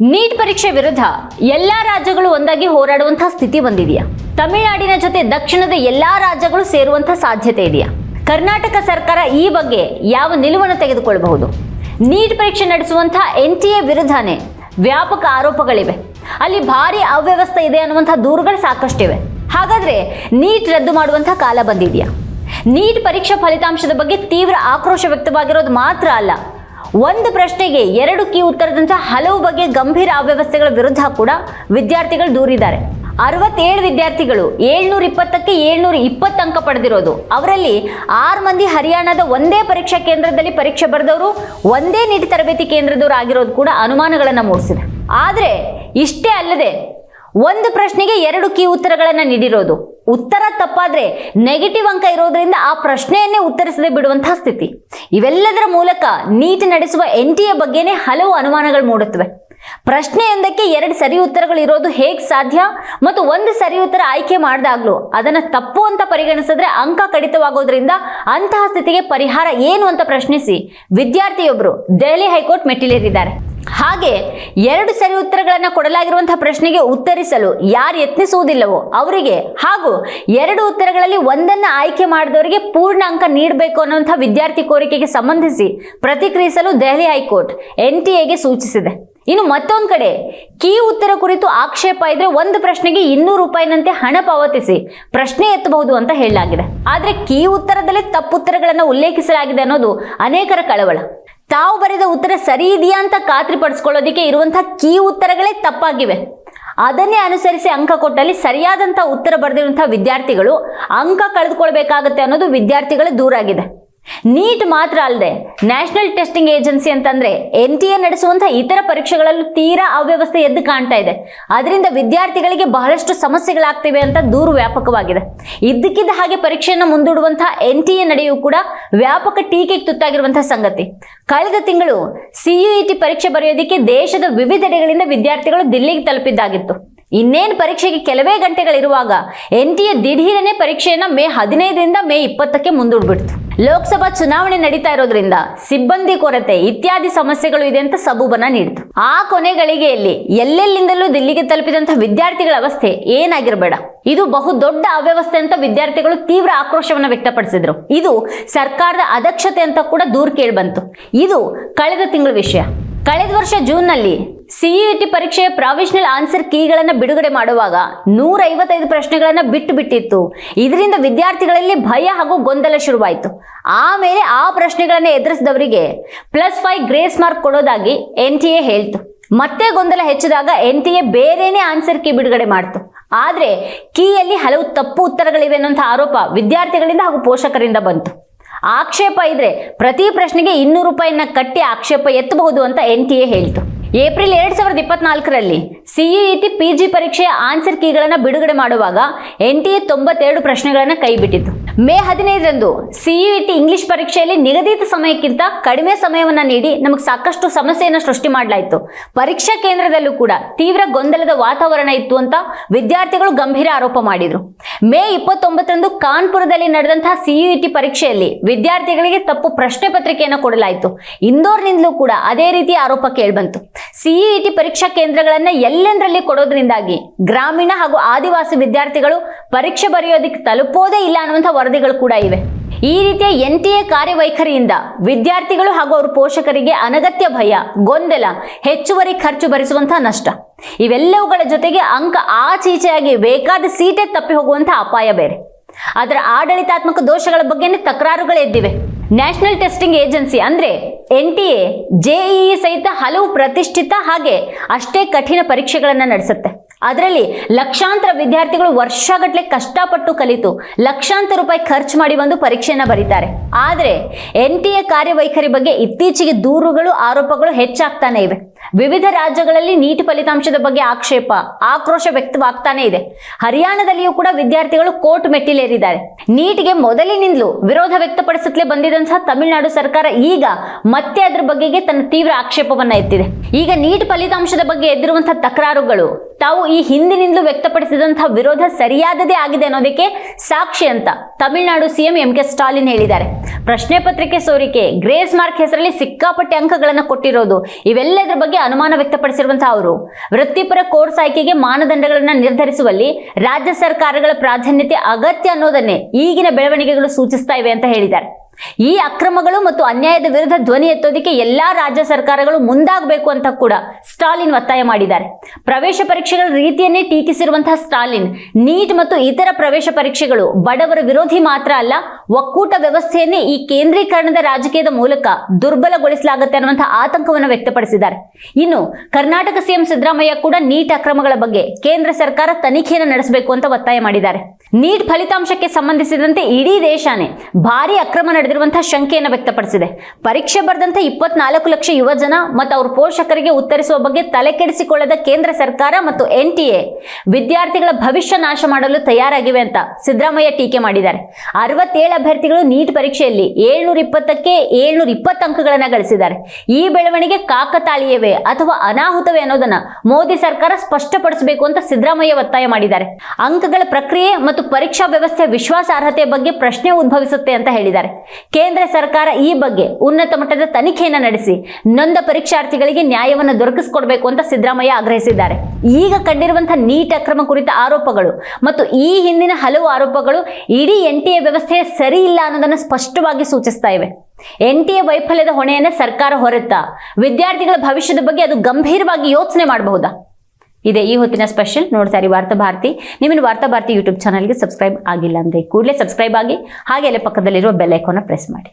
Neat ಪರೀಕ್ಷೆ ವಿರುದ್ಧ ಎಲ್ಲಾ ರಾಜ್ಯಗಳು ಒಂದಾಗಿ ಹೋರಾಡುವಂತಹ ಸ್ಥಿತಿ ಬಂದಿದೆಯಾ? ತಮಿಳುನಾಡಿನ ಜೊತೆ ದಕ್ಷಿಣದ ಎಲ್ಲಾ ರಾಜ್ಯಗಳು ಸೇರುವಂತಹ ಸಾಧ್ಯತೆ ಇದೆಯಾ? ಕರ್ನಾಟಕ ಸರ್ಕಾರ ಈ ಬಗ್ಗೆ ಯಾವ ನಿಲುವನ್ನು ತೆಗೆದುಕೊಳ್ಳಬಹುದು? ನೀಟ್ ಪರೀಕ್ಷೆ ನಡೆಸುವಂತಹ ಎನ್ ಟಿ ಎ ವಿರುದ್ಧನೇ ವ್ಯಾಪಕ ಆರೋಪಗಳಿವೆ. ಅಲ್ಲಿ ಭಾರಿ ಅವ್ಯವಸ್ಥೆ ಇದೆ ಅನ್ನುವಂತಹ ದೂರುಗಳು ಸಾಕಷ್ಟಿವೆ. ಹಾಗಾದ್ರೆ ನೀಟ್ ರದ್ದು ಮಾಡುವಂತಹ ಕಾಲ ಬಂದಿದೆಯಾ? ನೀಟ್ ಪರೀಕ್ಷಾ ಫಲಿತಾಂಶದ ಬಗ್ಗೆ ತೀವ್ರ ಆಕ್ರೋಶ ವ್ಯಕ್ತವಾಗಿರೋದು ಮಾತ್ರ ಅಲ್ಲ ಒಂದು ಪ್ರಶ್ನೆಗೆ ಎರಡು ಕೀ ಉತ್ತರದಂತಹ ಹಲವು ಬಗೆ ಗಂಭೀರ ಅವ್ಯವಸ್ಥೆಗಳ ವಿರುದ್ಧ ಕೂಡ ವಿದ್ಯಾರ್ಥಿಗಳು ದೂರಿದ್ದಾರೆ. ಅರವತ್ತೇಳು ವಿದ್ಯಾರ್ಥಿಗಳು ಏಳ್ನೂರ ಇಪ್ಪತ್ತಕ್ಕೆ ಏಳ್ನೂರ ಇಪ್ಪತ್ತು ಅಂಕ ಪಡೆದಿರೋದು. ಅವರಲ್ಲಿ ಆರು ಮಂದಿ ಹರಿಯಾಣದ ಒಂದೇ ಪರೀಕ್ಷಾ ಕೇಂದ್ರದಲ್ಲಿ ಪರೀಕ್ಷೆ ಬರೆದವರು, ಒಂದೇ ನೀಟ್ ತರಬೇತಿ ಕೇಂದ್ರದವರು ಆಗಿರೋದು ಕೂಡ ಅನುಮಾನಗಳನ್ನು ಮೂಡಿಸಿದೆ. ಆದರೆ ಇಷ್ಟೇ ಅಲ್ಲದೆ ಒಂದು ಪ್ರಶ್ನೆಗೆ ಎರಡು ಕೀ ಉತ್ತರಗಳನ್ನು ನೀಡಿರೋದು. ಉತ್ತರ ತಪ್ಪಾದ್ರೆ ನೆಗೆಟಿವ್ ಅಂಕ ಇರೋದ್ರಿಂದ ಆ ಪ್ರಶ್ನೆಯನ್ನೇ ಉತ್ತರಿಸದೆ ಬಿಡುವಂತಹ ಸ್ಥಿತಿ. ಇವೆಲ್ಲದರ ಮೂಲಕ ನೀಟ್ ನಡೆಸುವ ಎನ್ ಟಿ ಎ ಬಗ್ಗೆನೇ ಹಲವು ಅನುಮಾನಗಳು ಮೂಡುತ್ತವೆ. ಪ್ರಶ್ನೆಯೊಂದಕ್ಕೆ ಎರಡು ಸರಿ ಉತ್ತರಗಳು ಇರೋದು ಹೇಗೆ ಸಾಧ್ಯ ಮತ್ತು ಒಂದು ಸರಿ ಉತ್ತರ ಆಯ್ಕೆ ಮಾಡಿದಾಗ್ಲೂ ಅದನ್ನು ತಪ್ಪು ಅಂತ ಪರಿಗಣಿಸಿದ್ರೆ ಅಂಕ ಕಡಿತವಾಗೋದ್ರಿಂದ ಅಂತಹ ಸ್ಥಿತಿಗೆ ಪರಿಹಾರ ಏನು ಅಂತ ಪ್ರಶ್ನಿಸಿ ವಿದ್ಯಾರ್ಥಿಯೊಬ್ಬರು ದೆಹಲಿ ಹೈಕೋರ್ಟ್ ಮೆಟ್ಟಿಲೇರಿದ್ದಾರೆ. ಹಾಗೆ ಎರಡು ಸರಿ ಉತ್ತರಗಳನ್ನು ಕೊಡಲಾಗಿರುವಂತಹ ಪ್ರಶ್ನೆಗೆ ಉತ್ತರಿಸಲು ಯಾರು ಯತ್ನಿಸುವುದಿಲ್ಲವೋ ಅವರಿಗೆ ಹಾಗೂ ಎರಡು ಉತ್ತರಗಳಲ್ಲಿ ಒಂದನ್ನು ಆಯ್ಕೆ ಮಾಡಿದವರಿಗೆ ಪೂರ್ಣ ಅಂಕ ನೀಡಬೇಕು ಅನ್ನುವಂಥ ವಿದ್ಯಾರ್ಥಿ ಕೋರಿಕೆಗೆ ಸಂಬಂಧಿಸಿ ಪ್ರತಿಕ್ರಿಯಿಸಲು ದೆಹಲಿ ಹೈಕೋರ್ಟ್ ಎನ್ ಟಿ ಎಗೆ ಸೂಚಿಸಿದೆ. ಇನ್ನು ಮತ್ತೊಂದು ಕಡೆ, ಕೀ ಉತ್ತರ ಕುರಿತು ಆಕ್ಷೇಪ ಇದ್ರೆ ಒಂದು ಪ್ರಶ್ನೆಗೆ ಇನ್ನೂರು ರೂಪಾಯಿನಂತೆ ಹಣ ಪಾವತಿಸಿ ಪ್ರಶ್ನೆ ಎತ್ತಬಹುದು ಅಂತ ಹೇಳಲಾಗಿದೆ. ಆದರೆ ಕೀ ಉತ್ತರದಲ್ಲಿ ತಪ್ಪುತ್ತರಗಳನ್ನು ಉಲ್ಲೇಖಿಸಲಾಗಿದೆ ಅನ್ನೋದು ಅನೇಕರ ಕಳವಳ. ತಾವು ಬರೆದ ಉತ್ತರ ಸರಿ ಇದೆಯಾ ಅಂತ ಖಾತ್ರಿಪಡಿಸ್ಕೊಳ್ಳೋದಕ್ಕೆ ಇರುವಂತಹ ಕೀ ಉತ್ತರಗಳೇ ತಪ್ಪಾಗಿವೆ. ಅದನ್ನೇ ಅನುಸರಿಸಿ ಅಂಕ ಕೊಟ್ಟಲ್ಲಿ ಸರಿಯಾದಂಥ ಉತ್ತರ ಬರೆದಿರುವಂತಹ ವಿದ್ಯಾರ್ಥಿಗಳು ಅಂಕ ಕಳೆದುಕೊಳ್ಬೇಕಾಗತ್ತೆ ಅನ್ನೋದು ವಿದ್ಯಾರ್ಥಿಗಳ ದೂರಾಗಿದೆ. ನೀಟ್ ಮಾತ್ರ ಅಲ್ಲದೆ ನ್ಯಾಷನಲ್ ಟೆಸ್ಟಿಂಗ್ ಏಜೆನ್ಸಿ ಅಂತಂದ್ರೆ ಎನ್ ಟಿ ಎ ನಡೆಸುವಂತಹ ಇತರ ಪರೀಕ್ಷೆಗಳಲ್ಲೂ ತೀರಾ ಅವ್ಯವಸ್ಥೆ ಎದ್ದು ಕಾಣ್ತಾ ಇದೆ. ಅದರಿಂದ ವಿದ್ಯಾರ್ಥಿಗಳಿಗೆ ಬಹಳಷ್ಟು ಸಮಸ್ಯೆಗಳಾಗ್ತಿವೆ ಅಂತ ದೂರು ವ್ಯಾಪಕವಾಗಿದೆ. ಇದ್ದಕ್ಕಿದ್ದ ಹಾಗೆ ಪರೀಕ್ಷೆಯನ್ನು ಮುಂದೂಡುವಂತಹ ಎನ್ ಟಿ ಎ ನಡೆಯೂ ಕೂಡ ವ್ಯಾಪಕ ಟೀಕೆಗೆ ತುತ್ತಾಗಿರುವಂತಹ ಸಂಗತಿ. ಕಳೆದ ತಿಂಗಳು ಸಿಯುಇಟಿ ಪರೀಕ್ಷೆ ಬರೆಯೋದಕ್ಕೆ ದೇಶದ ವಿವಿಧೆಡೆಗಳಿಂದ ವಿದ್ಯಾರ್ಥಿಗಳು ದಿಲ್ಲಿಗೆ ತಲುಪಿದ್ದಾಗಿತ್ತು. ಇನ್ನೇನು ಪರೀಕ್ಷೆಗೆ ಕೆಲವೇ ಗಂಟೆಗಳಿರುವಾಗ ಎನ್ ಟಿ ಎ ದಿಢೀರನೇ ಪರೀಕ್ಷೆಯನ್ನು ಮೇ ಹದಿನೈದರಿಂದ ಮೇ ಇಪ್ಪತ್ತಕ್ಕೆ ಮುಂದೂಡ್ಬಿಡ್ತು. ಲೋಕಸಭಾ ಚುನಾವಣೆ ನಡೀತಾ ಇರೋದ್ರಿಂದ ಸಿಬ್ಬಂದಿ ಕೊರತೆ ಇತ್ಯಾದಿ ಸಮಸ್ಯೆಗಳು ಇದೆ ಅಂತ ಸಬೂಬನ ನೀಡಿತು. ಆ ಕೊನೆ ಗಳಿಗೆಯಲ್ಲಿ ಎಲ್ಲೆಲ್ಲಿಂದಲೂ ದಿಲ್ಲಿಗೆ ತಲುಪಿದಂತಹ ವಿದ್ಯಾರ್ಥಿಗಳ ಅವಸ್ಥೆ ಏನಾಗಿರಬೇಡ. ಇದು ಬಹು ದೊಡ್ಡ ಅವ್ಯವಸ್ಥೆ ಅಂತ ವಿದ್ಯಾರ್ಥಿಗಳು ತೀವ್ರ ಆಕ್ರೋಶವನ್ನು ವ್ಯಕ್ತಪಡಿಸಿದ್ರು. ಇದು ಸರ್ಕಾರದ ಅದಕ್ಷತೆ ಅಂತ ಕೂಡ ದೂರು ಕೇಳಿಬಂತು. ಇದು ಕಳೆದ ತಿಂಗಳ ವಿಷಯ. ಕಳೆದ ವರ್ಷ ಜೂನ್ನಲ್ಲಿ ಸಿಇಟಿ ಪರೀಕ್ಷೆಯ ಪ್ರಾವಿಷನಲ್ ಆನ್ಸರ್ ಕೀಗಳನ್ನು ಬಿಡುಗಡೆ ಮಾಡುವಾಗ ನೂರ ಐವತ್ತೈದು ಪ್ರಶ್ನೆಗಳನ್ನು ಬಿಟ್ಟು ಬಿಟ್ಟಿತ್ತು. ಇದರಿಂದ ವಿದ್ಯಾರ್ಥಿಗಳಲ್ಲಿ ಭಯ ಹಾಗೂ ಗೊಂದಲ ಶುರುವಾಯಿತು. ಆಮೇಲೆ ಆ ಪ್ರಶ್ನೆಗಳನ್ನು ಎದುರಿಸಿದವರಿಗೆ ಪ್ಲಸ್ ಫೈವ್ ಗ್ರೇಸ್ ಮಾರ್ಕ್ ಕೊಡೋದಾಗಿ ಎನ್ ಟಿ ಎ ಹೇಳ್ತು. ಮತ್ತೆ ಗೊಂದಲ ಹೆಚ್ಚಿದಾಗ ಎನ್ ಟಿ ಎ ಬೇರೆನೇ ಆನ್ಸರ್ ಕೀ ಬಿಡುಗಡೆ ಮಾಡ್ತು. ಆದರೆ ಕೀಯಲ್ಲಿ ಹಲವು ತಪ್ಪು ಉತ್ತರಗಳಿವೆ ಅನ್ನೋಂಥ ಆರೋಪ ವಿದ್ಯಾರ್ಥಿಗಳಿಂದ ಹಾಗೂ ಪೋಷಕರಿಂದ ಬಂತು. ಆಕ್ಷೇಪ ಇದ್ರೆ ಪ್ರತಿ ಪ್ರಶ್ನೆಗೆ ಇನ್ನೂರು ರೂಪಾಯಿನ ಕಟ್ಟಿ ಆಕ್ಷೇಪ ಎತ್ತಬಹುದು ಅಂತ ಎನ್ ಟಿ ಎ ಹೇಳ್ತು. ಏಪ್ರಿಲ್ ಎರಡ್ ಸಾವಿರದ ಇಪ್ಪತ್ನಾಲ್ಕರಲ್ಲಿ ಸಿಇಇಟಿ ಪಿ ಜಿ ಪರೀಕ್ಷೆಯ ಆನ್ಸರ್ ಕೀಗಳನ್ನು ಬಿಡುಗಡೆ ಮಾಡುವಾಗ ಎನ್ ಟಿ ಎ ತೊಂಬತ್ತೆರಡು ಪ್ರಶ್ನೆಗಳನ್ನು ಕೈಬಿಟ್ಟಿತ್ತು. ಮೇ ಹದಿನೈದರಂದು ಸಿಇಇಟಿ ಇಂಗ್ಲಿಷ್ ಪರೀಕ್ಷೆಯಲ್ಲಿ ನಿಗದಿತ ಸಮಯಕ್ಕಿಂತ ಕಡಿಮೆ ಸಮಯವನ್ನು ನೀಡಿ ನಮಗೆ ಸಾಕಷ್ಟು ಸಮಸ್ಯೆಯನ್ನು ಸೃಷ್ಟಿ ಮಾಡಲಾಯಿತು. ಪರೀಕ್ಷಾ ಕೇಂದ್ರದಲ್ಲೂ ಕೂಡ ತೀವ್ರ ಗೊಂದಲದ ವಾತಾವರಣ ಇತ್ತು ಅಂತ ವಿದ್ಯಾರ್ಥಿಗಳು ಗಂಭೀರ ಆರೋಪ ಮಾಡಿದರು. ಮೇ ಇಪ್ಪತ್ತೊಂಬತ್ತರಂದು ಕಾನ್ಪುರದಲ್ಲಿ ನಡೆದಂತಹ ಸಿಇಟಿ ಪರೀಕ್ಷೆಯಲ್ಲಿ ವಿದ್ಯಾರ್ಥಿಗಳಿಗೆ ತಪ್ಪು ಪ್ರಶ್ನೆ ಪತ್ರಿಕೆಯನ್ನು ಕೊಡಲಾಯಿತು. ಇಂದೋರ್ನಿಂದಲೂ ಕೂಡ ಅದೇ ರೀತಿ ಆರೋಪ ಕೇಳಿಬಂತು. ಸಿಇಟಿ ಪರೀಕ್ಷಾ ಕೇಂದ್ರಗಳನ್ನ ಎಲ್ಲೆಂದರಲ್ಲಿ ಕೊಡೋದ್ರಿಂದಾಗಿ ಗ್ರಾಮೀಣ ಹಾಗೂ ಆದಿವಾಸಿ ವಿದ್ಯಾರ್ಥಿಗಳು ಪರೀಕ್ಷೆ ಬರೆಯೋದಕ್ಕೆ ತಲುಪೋದೇ ಇಲ್ಲ ಅನ್ನುವಂಥ ವರದಿಗಳು ಕೂಡ ಇವೆ. ಈ ರೀತಿಯ ಎನ್ ಟಿ ಎ ಕಾರ್ಯವೈಖರಿಯಿಂದ ವಿದ್ಯಾರ್ಥಿಗಳು ಹಾಗೂ ಅವರ ಪೋಷಕರಿಗೆ ಅನಗತ್ಯ ಭಯ, ಗೊಂದಲ, ಹೆಚ್ಚುವರಿ ಖರ್ಚು ಭರಿಸುವಂತಹ ನಷ್ಟ. ಇವೆಲ್ಲವುಗಳ ಜೊತೆಗೆ ಅಂಕ ಆಚೀಚೆಯಾಗಿ ಬೇಕಾದ ಸೀಟೇ ತಪ್ಪಿ ಹೋಗುವಂತಹ ಅಪಾಯ ಬೇರೆ. ಅದರ ಆಡಳಿತಾತ್ಮಕ ದೋಷಗಳ ಬಗ್ಗೆನೇ ತಕರಾರುಗಳು ಎದ್ದಿವೆ. ನ್ಯಾಷನಲ್ ಟೆಸ್ಟಿಂಗ್ ಏಜೆನ್ಸಿ ಅಂದ್ರೆ ಎನ್ ಟಿ ಎ ಜೆಇಇ ಸಹಿತ ಹಲವು ಪ್ರತಿಷ್ಠಿತ ಹಾಗೆ ಅಷ್ಟೇ ಕಠಿಣ ಪರೀಕ್ಷೆಗಳನ್ನು ನಡೆಸುತ್ತೆ. ಅದರಲ್ಲಿ ಲಕ್ಷಾಂತರ ವಿದ್ಯಾರ್ಥಿಗಳು ವರ್ಷಗಟ್ಟಲೆ ಕಷ್ಟಪಟ್ಟು ಕಲಿತು ಲಕ್ಷಾಂತರ ರೂಪಾಯಿ ಖರ್ಚು ಮಾಡಿ ಬಂದು ಪರೀಕ್ಷೆಯನ್ನ ಬರೀತಾರೆ. ಆದರೆ ಎನ್ ಟಿ ಎ ಕಾರ್ಯವೈಖರಿ ಬಗ್ಗೆ ಇತ್ತೀಚೆಗೆ ದೂರುಗಳು, ಆರೋಪಗಳು ಹೆಚ್ಚಾಗ್ತಾನೆ ಇವೆ. ವಿವಿಧ ರಾಜ್ಯಗಳಲ್ಲಿ ನೀಟ್ ಫಲಿತಾಂಶದ ಬಗ್ಗೆ ಆಕ್ಷೇಪ, ಆಕ್ರೋಶ ವ್ಯಕ್ತವಾಗ್ತಾನೆ ಇದೆ. ಹರಿಯಾಣದಲ್ಲಿಯೂ ಕೂಡ ವಿದ್ಯಾರ್ಥಿಗಳು ಕೋರ್ಟ್ ಮೆಟ್ಟಿಲೇರಿದ್ದಾರೆ. ನೀಟ್ಗೆ ಮೊದಲಿನಿಂದಲೂ ವಿರೋಧ ವ್ಯಕ್ತಪಡಿಸುತ್ತಲೇ ಬಂದಿದಂತಹ ತಮಿಳುನಾಡು ಸರ್ಕಾರ ಈಗ ಮತ್ತೆ ಅದರ ಬಗೆಗೆ ತನ್ನ ತೀವ್ರ ಆಕ್ಷೇಪವನ್ನ ಎತ್ತಿದೆ. ಈಗ ನೀಟ್ ಫಲಿತಾಂಶದ ಬಗ್ಗೆ ಎದ್ದಿರುವಂತಹ ತಕರಾರುಗಳು ತಾವು ಈ ಹಿಂದಿನಿಂದಲೂ ವ್ಯಕ್ತಪಡಿಸಿದಂತಹ ವಿರೋಧ ಸರಿಯಾದದೇ ಆಗಿದೆ ಅನ್ನೋದಕ್ಕೆ ಸಾಕ್ಷಿ ಅಂತ Tamil Nadu CM M K Stalin ಹೇಳಿದ್ದಾರೆ. ಪ್ರಶ್ನೆ ಪತ್ರಿಕೆ ಸೋರಿಕೆ, ಗ್ರೇಸ್ ಮಾರ್ಕ್ ಹೆಸರಲ್ಲಿ ಸಿಕ್ಕಾಪಟ್ಟೆ ಅಂಕಗಳನ್ನು ಕೊಟ್ಟಿರೋದು, ಇವೆಲ್ಲದರ ಬಗ್ಗೆ ಅನುಮಾನ ವ್ಯಕ್ತಪಡಿಸಿರುವಂತಹ ಅವರು. ವೃತ್ತಿಪರ ಕೋರ್ಸ್ ಆಯ್ಕೆಗೆ ಮಾನದಂಡಗಳನ್ನು ನಿರ್ಧರಿಸುವಲ್ಲಿ ರಾಜ್ಯ ಸರ್ಕಾರಗಳ ಪ್ರಾಧಾನ್ಯತೆ ಅಗತ್ಯ ಅನ್ನೋದನ್ನೇ ಈಗಿನ ಬೆಳವಣಿಗೆಗಳು ಸೂಚಿಸ್ತಾ ಇವೆ ಅಂತ ಹೇಳಿದ್ದಾರೆ. ಈ ಅಕ್ರಮಗಳು ಮತ್ತು ಅನ್ಯಾಯದ ವಿರುದ್ಧ ಧ್ವನಿ ಎತ್ತೋದಕ್ಕೆ ಎಲ್ಲಾ ರಾಜ್ಯ ಸರ್ಕಾರಗಳು ಮುಂದಾಗಬೇಕು ಅಂತ ಕೂಡ ಸ್ಟಾಲಿನ್ ಒತ್ತಾಯ ಮಾಡಿದ್ದಾರೆ. ಪ್ರವೇಶ ಪರೀಕ್ಷೆಗಳ ರೀತಿಯನ್ನೇ ಟೀಕಿಸಿರುವಂತಹ ಸ್ಟಾಲಿನ್, ನೀಟ್ ಮತ್ತು ಇತರ ಪ್ರವೇಶ ಪರೀಕ್ಷೆಗಳು ಬಡವರ ವಿರೋಧಿ ಮಾತ್ರ ಅಲ್ಲ, ಒಕ್ಕೂಟ ವ್ಯವಸ್ಥೆಯನ್ನೇ ಈ ಕೇಂದ್ರೀಕರಣದ ರಾಜಕೀಯದ ಮೂಲಕ ದುರ್ಬಲಗೊಳಿಸಲಾಗುತ್ತೆ ಅನ್ನುವಂತಹ ಆತಂಕವನ್ನು ವ್ಯಕ್ತಪಡಿಸಿದ್ದಾರೆ. ಇನ್ನು ಕರ್ನಾಟಕ ಸಿಎಂ ಸಿದ್ದರಾಮಯ್ಯ ಕೂಡ ನೀಟ್ ಅಕ್ರಮಗಳ ಬಗ್ಗೆ ಕೇಂದ್ರ ಸರ್ಕಾರ ತನಿಖೆಯನ್ನು ನಡೆಸಬೇಕು ಅಂತ ಒತ್ತಾಯ ಮಾಡಿದ್ದಾರೆ. ನೀಟ್ ಫಲಿತಾಂಶಕ್ಕೆ ಸಂಬಂಧಿಸಿದಂತೆ ಇಡೀ ದೇಶನೇ ಭಾರಿ ಅಕ್ರಮ ನಡೆದಿರುವಂತಹ ಶಂಕೆಯನ್ನು ವ್ಯಕ್ತಪಡಿಸಿದೆ. ಪರೀಕ್ಷೆ ಬರೆದಂತ ಇಪ್ಪತ್ನಾಲ್ಕು ಲಕ್ಷ ಯುವ ಜನ ಮತ್ತು ಅವರ ಪೋಷಕರಿಗೆ ಉತ್ತರಿಸುವ ಬಗ್ಗೆ ತಲೆ ಕೆಡಿಸಿಕೊಳ್ಳದ ಕೇಂದ್ರ ಸರ್ಕಾರ ಮತ್ತು ಎನ್ ಟಿ ಎ ವಿದ್ಯಾರ್ಥಿಗಳ ಭವಿಷ್ಯ ನಾಶ ಮಾಡಲು ತಯಾರಾಗಿವೆ ಅಂತ ಸಿದ್ದರಾಮಯ್ಯ ಟೀಕೆ ಮಾಡಿದ್ದಾರೆ. ಅರವತ್ತೇಳು ಅಭ್ಯರ್ಥಿಗಳು ನೀಟ್ ಪರೀಕ್ಷೆಯಲ್ಲಿ ಏಳ್ನೂರ ಇಪ್ಪತ್ತಕ್ಕೆ ಏಳ್ನೂರ ಇಪ್ಪತ್ತು ಅಂಕಗಳನ್ನು ಗಳಿಸಿದ್ದಾರೆ. ಈ ಬೆಳವಣಿಗೆ ಕಾಕತಾಳೀಯವೇ ಅಥವಾ ಅನಾಹುತವೇ ಅನ್ನೋದನ್ನ ಮೋದಿ ಸರ್ಕಾರ ಸ್ಪಷ್ಟಪಡಿಸಬೇಕು ಅಂತ ಸಿದ್ದರಾಮಯ್ಯ ಒತ್ತಾಯ ಮಾಡಿದ್ದಾರೆ. ಅಂಕಗಳ ಪ್ರಕ್ರಿಯೆ ಮತ್ತು ಪರೀಕ್ಷಾ ವ್ಯವಸ್ಥೆ ವಿಶ್ವಾಸಾರ್ಹತೆ ಬಗ್ಗೆ ಪ್ರಶ್ನೆ ಉದ್ಭವಿಸುತ್ತೆ ಅಂತ ಹೇಳಿದ್ದಾರೆ. ಕೇಂದ್ರ ಸರ್ಕಾರ ಈ ಬಗ್ಗೆ ಉನ್ನತ ಮಟ್ಟದ ತನಿಖೆಯನ್ನು ನಡೆಸಿ, ನೊಂದ ಪರೀಕ್ಷಾರ್ಥಿಗಳಿಗೆ ನ್ಯಾಯವನ್ನು ದೊರಕಿಸಿಕೊಡ್ಬೇಕು ಅಂತ ಸಿದ್ದರಾಮಯ್ಯ ಆಗ್ರಹಿಸಿದ್ದಾರೆ. ಈಗ ಕಂಡಿರುವಂತಹ ನೀಟ್ ಅಕ್ರಮ ಕುರಿತ ಆರೋಪಗಳು ಮತ್ತು ಈ ಹಿಂದಿನ ಹಲವು ಆರೋಪಗಳು ಇಡೀ ಎನ್ ಟಿ ಎ ವ್ಯವಸ್ಥೆ ಸರಿ ಇಲ್ಲ ಅನ್ನೋದನ್ನು ಸ್ಪಷ್ಟವಾಗಿ ಸೂಚಿಸ್ತಾ ಇವೆ. ಎನ್ ಟಿ ಎ ವೈಫಲ್ಯದ ಹೊಣೆಯನ್ನ ಸರ್ಕಾರ ಹೊರುತ್ತಾ, ವಿದ್ಯಾರ್ಥಿಗಳ ಭವಿಷ್ಯದ ಬಗ್ಗೆ ಅದು ಗಂಭೀರವಾಗಿ ಯೋಚನೆ ಮಾಡಬಹುದಾ? ಇದೆ ಈ ಹೊತ್ತಿನ ಸ್ಪೆಷಲ್ ನೋಡ್ತಾ ಇರಿ ವಾರ್ತಾ ಭಾರತಿ. ನಿಮ್ಮನ್ನು ವಾರ್ತಾ ಭಾರತಿ ಯೂಟ್ಯೂಬ್ ಚಾನಲ್ಗೆ ಸಬ್ಸ್ಕ್ರೈಬ್ ಆಗಿಲ್ಲ ಅಂದರೆ ಕೂಡಲೇ ಸಬ್ಸ್ಕ್ರೈಬ್ ಆಗಿ, ಹಾಗೆ ಅಲ್ಲೇ ಪಕ್ಕದಲ್ಲಿರುವ ಬೆಲ್ ಐಕಾನ್ನ ಪ್ರೆಸ್ ಮಾಡಿ.